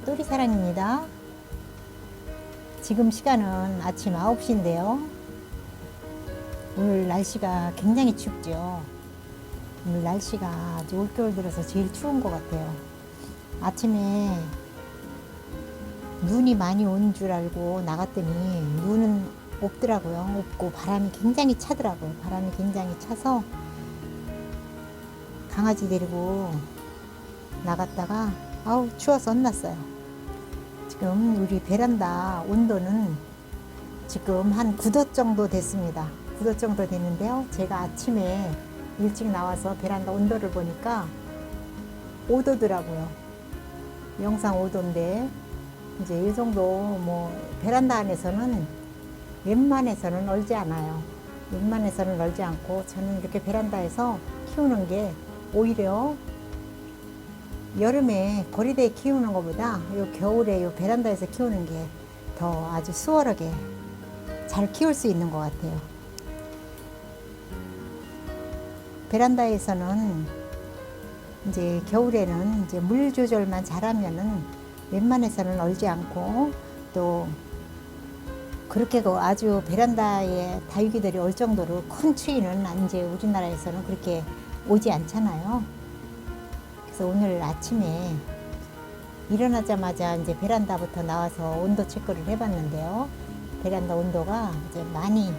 또리사랑입니다. 지금 시간은 아침 9시인데요. 오늘 날씨가 굉장히 춥죠. 오늘 날씨가 올겨울 들어서 제일 추운 것 같아요. 아침에 눈이 많이 온 줄 알고 나갔더니 눈은 없더라고요. 없고 바람이 굉장히 차더라고요. 바람이 굉장히 차서 강아지 데리고 나갔다가 아우 추워서 혼났어요. 지금 우리 베란다 온도는 지금 한 9도 정도 됐습니다. 9도 정도 됐는데요. 제가 아침에 일찍 나와서 베란다 온도를 보니까 5도더라고요. 영상 5도인데 이제 이 정도 뭐 베란다 안에서는 웬만해서는 얼지 않아요. 웬만해서는 얼지 않고 저는 이렇게 베란다에서 키우는 게 오히려 여름에 거리대에 키우는 것보다 요 겨울에 요 베란다에서 키우는 게 더 아주 수월하게 잘 키울 수 있는 것 같아요. 베란다에서는 이제 겨울에는 이제 물 조절만 잘하면은 웬만해서는 얼지 않고 또 그렇게 그 아주 베란다에 다육이들이 올 정도로 큰 추위는 이제 우리나라에서는 그렇게 오지 않잖아요. 그래서 오늘 아침에 일어나자마자 이제 베란다부터 나와서 온도 체크를 해봤는데요. 베란다 온도가 이제 많이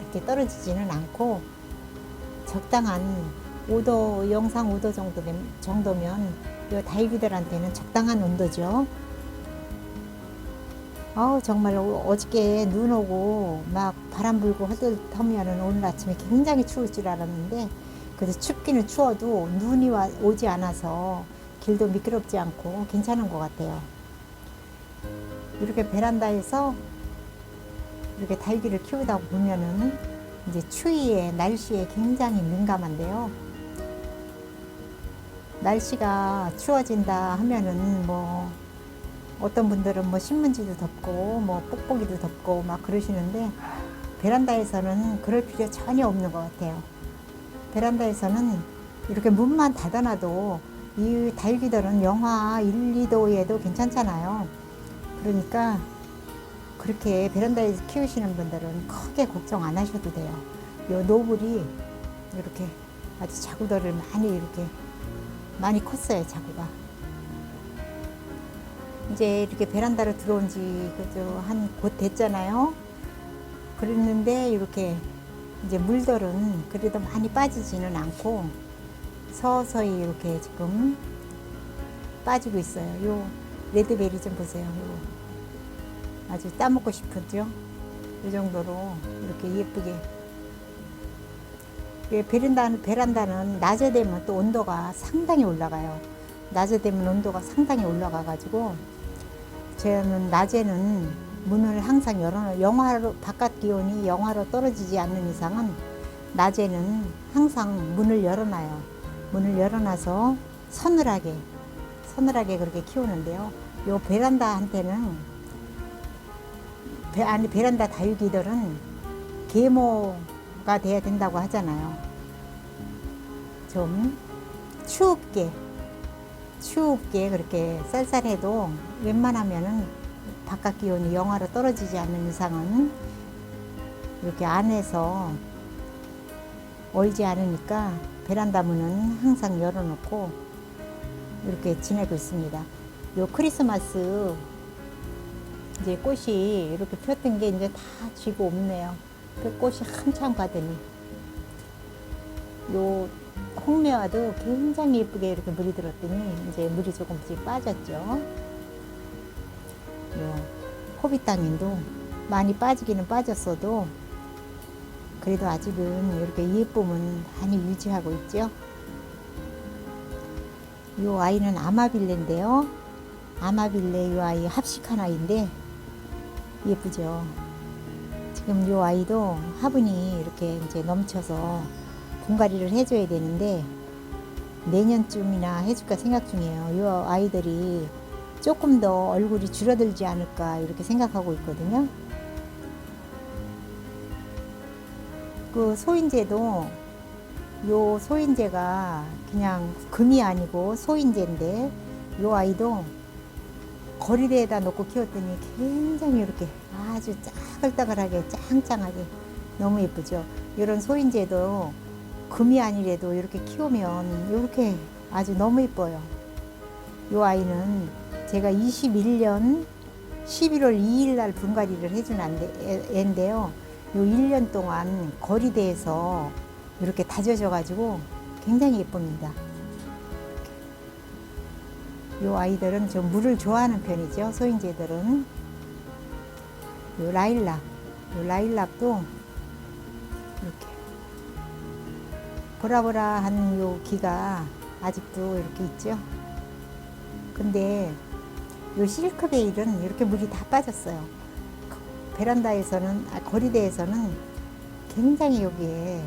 이렇게 떨어지지는 않고 적당한 5도, 영상 5도 정도면, 정도면 이 다육이들한테는 적당한 온도죠. 아우 정말 어- 어저께 눈 오고 막 바람 불고 허들 터면은 오늘 아침에 굉장히 추울 줄 알았는데 그래도 춥기는 추워도 눈이 와, 오지 않아서 길도 미끄럽지 않고 괜찮은 것 같아요. 이렇게 베란다에서 이렇게 다육이를 키우다 보면은 이제 추위에 날씨에 굉장히 민감한데요. 날씨가 추워진다 하면은 뭐 어떤 분들은 뭐 신문지도 덮고 뭐 뽁뽁이도 덮고 막 그러시는데 베란다에서는 그럴 필요 전혀 없는 것 같아요. 베란다에서는 이렇게 문만 닫아놔도 이 다육이들은 영하 1, 2도에도 괜찮잖아요. 그러니까 그렇게 베란다에서 키우시는 분들은 크게 걱정 안 하셔도 돼요. 요 노블이 이렇게 아주 자구들을 많이 이렇게 많이 컸어요, 자구가. 이제 이렇게 베란다로 들어온 지 그저 한 곧 됐잖아요. 그랬는데 이렇게 이제 물들은 그래도 많이 빠지지는 않고 서서히 이렇게 지금 빠지고 있어요. 요 레드베리 좀 보세요. 요 아주 따먹고 싶었죠. 이 정도로 이렇게 예쁘게. 이 베란다는, 베란다는 낮에 되면 또 온도가 상당히 올라가요. 낮에 되면 온도가 상당히 올라가가지고 저는 낮에는 문을 항상 열어놓 영하로 바깥 기온이 영하로 떨어지지 않는 이상은 낮에는 항상 문을 열어놔요. 문을 열어놔서 서늘하게 서늘하게 그렇게 키우는데요. 요 베란다한테는 베, 아니 베란다 다육이들은 계모가 돼야 된다고 하잖아요. 좀 추웁게 추웁게 그렇게 쌀쌀해도 웬만하면은 바깥 기온이 영하로 떨어지지 않는 이상은 이렇게 안에서 얼지 않으니까 베란다 문은 항상 열어놓고 이렇게 지내고 있습니다. 요 크리스마스 이제 꽃이 이렇게 폈던 게 이제 다 지고 없네요. 그 꽃이 한참 가더니 요 홍매화도 굉장히 예쁘게 이렇게 물이 들었더니 이제 물이 조금씩 빠졌죠. 요 호빗당인도 많이 빠지기는 빠졌어도 그래도 아직은 이렇게 예쁨은 많이 유지하고 있죠. 요 아이는 아마빌레인데요. 아마빌레 요 아이 합식한 아이인데 예쁘죠. 지금 요 아이도 화분이 이렇게 이제 넘쳐서 분갈이를 해줘야 되는데 내년쯤이나 해줄까 생각 중이에요. 요 아이들이 조금 더 얼굴이 줄어들지 않을까 이렇게 생각하고 있거든요. 그 소인제도 요 소인제가 그냥 금이 아니고 소인제인데 요 아이도 거리대에다 놓고 키웠더니 굉장히 이렇게 아주 짜글짜글하게 짱짱하게 너무 예쁘죠. 이런 소인재도 금이 아니래도 이렇게 키우면 이렇게 아주 너무 예뻐요. 이 아이는 제가 21년 11월 2일 날 분갈이를 해준 애인데요. 요 1년 동안 거리대에서 이렇게 다져져 가지고 굉장히 예쁩니다. 요 아이들은 좀 물을 좋아하는 편이죠. 소인재들은. 요 라일락. 요 라일락도 이렇게 보라보라한 요 기가 아직도 이렇게 있죠. 근데 요 실크베일은 이렇게 물이 다 빠졌어요. 베란다에서는 아, 거리대에서는 굉장히 여기에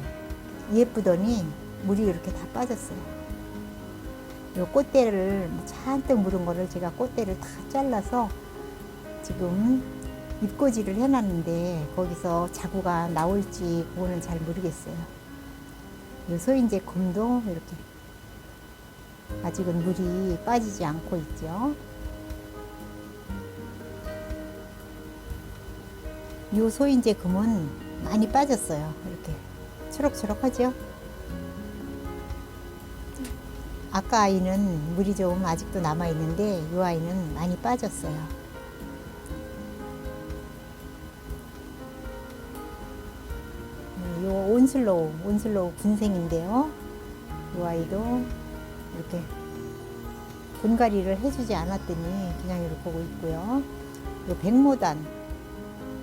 예쁘더니 물이 이렇게 다 빠졌어요. 요 꽃대를 잔뜩 물은 거를 제가 꽃대를 다 잘라서 지금 잎꽂이를 해놨는데 거기서 자구가 나올지 그거는 잘 모르겠어요. 요 소인재 곰도 이렇게 아직은 물이 빠지지 않고 있죠. 요 소인재 금은 많이 빠졌어요. 이렇게 초록초록하죠? 아까 아이는 물이 좀 아직도 남아 있는데 이 아이는 많이 빠졌어요. 요 온슬로우, 온슬로우 군생인데요. 이 아이도 이렇게 분갈이를 해주지 않았더니 그냥 이렇게 보고 있고요. 요 백모단,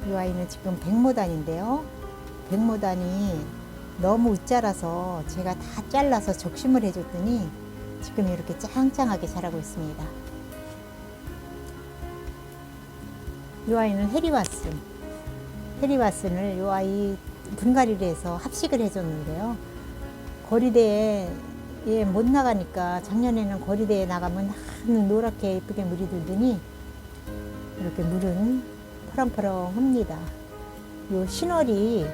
이 아이는 지금 백모단인데요. 백모단이 너무 웃자라서 제가 다 잘라서 적심을 해줬더니 지금 이렇게 짱짱하게 자라고 있습니다. 이 아이는 해리와슨. 해리와슨을 이 아이 분갈이를 해서 합식을 해줬는데요. 거리대에 예, 못 나가니까 작년에는 거리대에 나가면 한 노랗게 예쁘게 물이 들더니 이렇게 물은 퍼렁퍼렁합니다. 요 신월이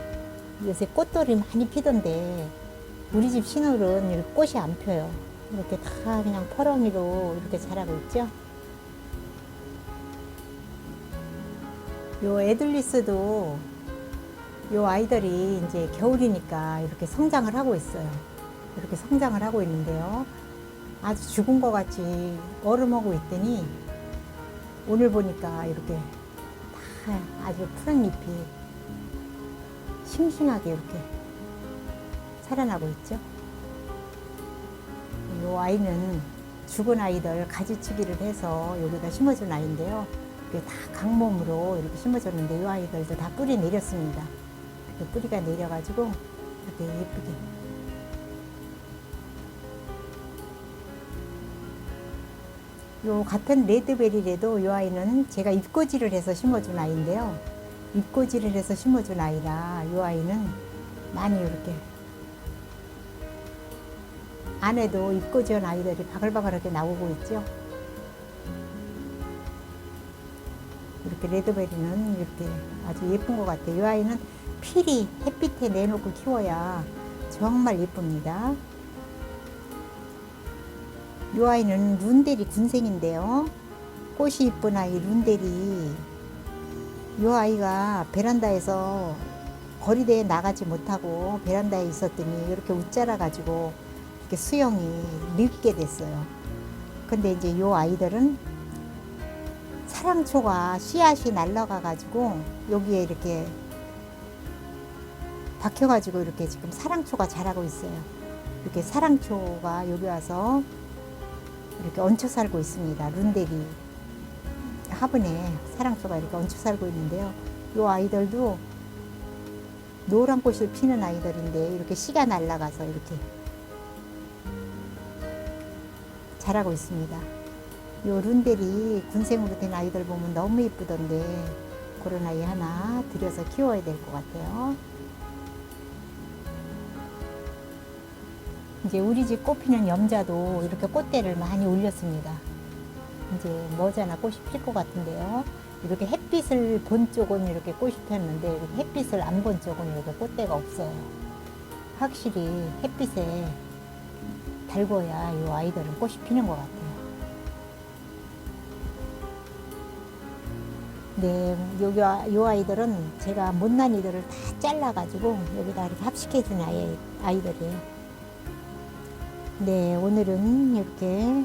요새 꽃돌이 많이 피던데 우리 집 신월은 꽃이 안 펴요. 이렇게 다 그냥 퍼렁이로 이렇게 자라고 있죠. 요 에들리스도 요 아이들이 이제 겨울이니까 이렇게 성장을 하고 있어요. 이렇게 성장을 하고 있는데요. 아주 죽은 것 같이 얼음하고 있더니 오늘 보니까 이렇게 다 아주 푸른 잎이 싱싱하게 이렇게 살아나고 있죠. 이 아이는 죽은 아이들 가지치기를 해서 여기다 심어준 아이인데요. 이게 다 강몸으로 이렇게 심어줬는데 이 아이들도 다 뿌리 내렸습니다. 뿌리가 내려가지고 이렇게 예쁘게. 요 같은 레드베리라도 이 아이는 제가 잎꽂이를 해서 심어준 아이인데요. 잎꽂이를 해서 심어준 아이라 이 아이는 많이 이렇게 안에도 잎꽂이한 아이들이 바글바글하게 나오고 있죠. 이렇게 레드베리는 이렇게 아주 예쁜 것 같아요. 이 아이는 필히 햇빛에 내놓고 키워야 정말 예쁩니다. 이 아이는 룬데리 군생인데요. 꽃이 이쁜 아이 룬데리. 이 아이가 베란다에서 거리대에 나가지 못하고 베란다에 있었더니 이렇게 웃자라 가지고 이렇게 수영이 늙게 됐어요. 근데 이제 이 아이들은 사랑초가 씨앗이 날라가 가지고 여기에 이렇게 박혀 가지고 이렇게 지금 사랑초가 자라고 있어요. 이렇게 사랑초가 여기 와서 이렇게 얹혀 살고 있습니다. 룬데리 화분에 사랑초가 이렇게 얹혀 살고 있는데요. 이 아이들도 노란 꽃을 피는 아이들인데 이렇게 씨가 날라가서 이렇게 자라고 있습니다. 요 룬데리 군생으로 된 아이들 보면 너무 예쁘던데 그런 아이 하나 들여서 키워야 될 것 같아요. 이제 우리 집 꽃피는 염자도 이렇게 꽃대를 많이 올렸습니다. 이제 머지않아 꽃이 필 것 같은데요. 이렇게 햇빛을 본 쪽은 이렇게 꽃이 폈는데 이렇게 햇빛을 안 본 쪽은 이렇게 꽃대가 없어요. 확실히 햇빛에 달궈야 이 아이들은 꽃이 피는 것 같아요. 네, 여기 아- 요 아이들은 제가 못난 이들을 다 잘라가지고 여기다 이렇게 합식해준 아이, 아이들이에요. 네, 오늘은 이렇게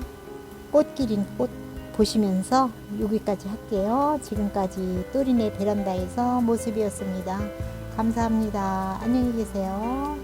꽃길인 꽃 보시면서 여기까지 할게요. 지금까지 또리네 베란다에서 모습이었습니다. 감사합니다. 안녕히 계세요.